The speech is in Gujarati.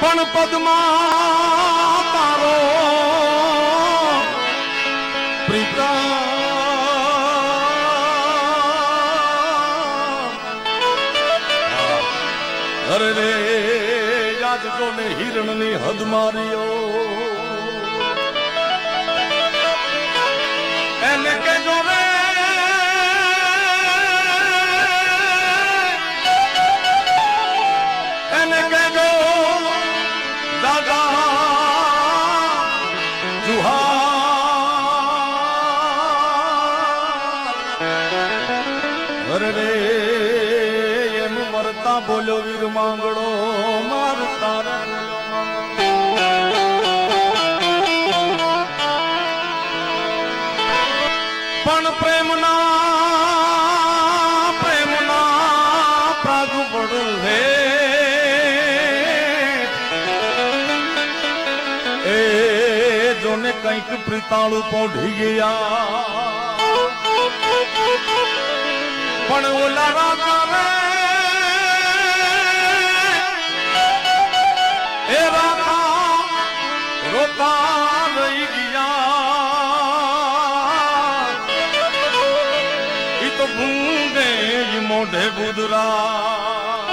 પણ પદમાં તારો પ્રીતા અરે રે યાજકો ને હિરણની હદ માર્યો અરે એમ મરતા બોલ્યો વીર માંગડો, મારતા રે. પણ પ્રેમના પ્રેમના પ્રાગુ પડે એ જોને કંઈક પ્રીતાળું પોઢી ગયા. પણ ઓલા કરે. રે એ રાજા રોતા રહી ગયા. એ તો ભૂંગે મોઢે બુદરા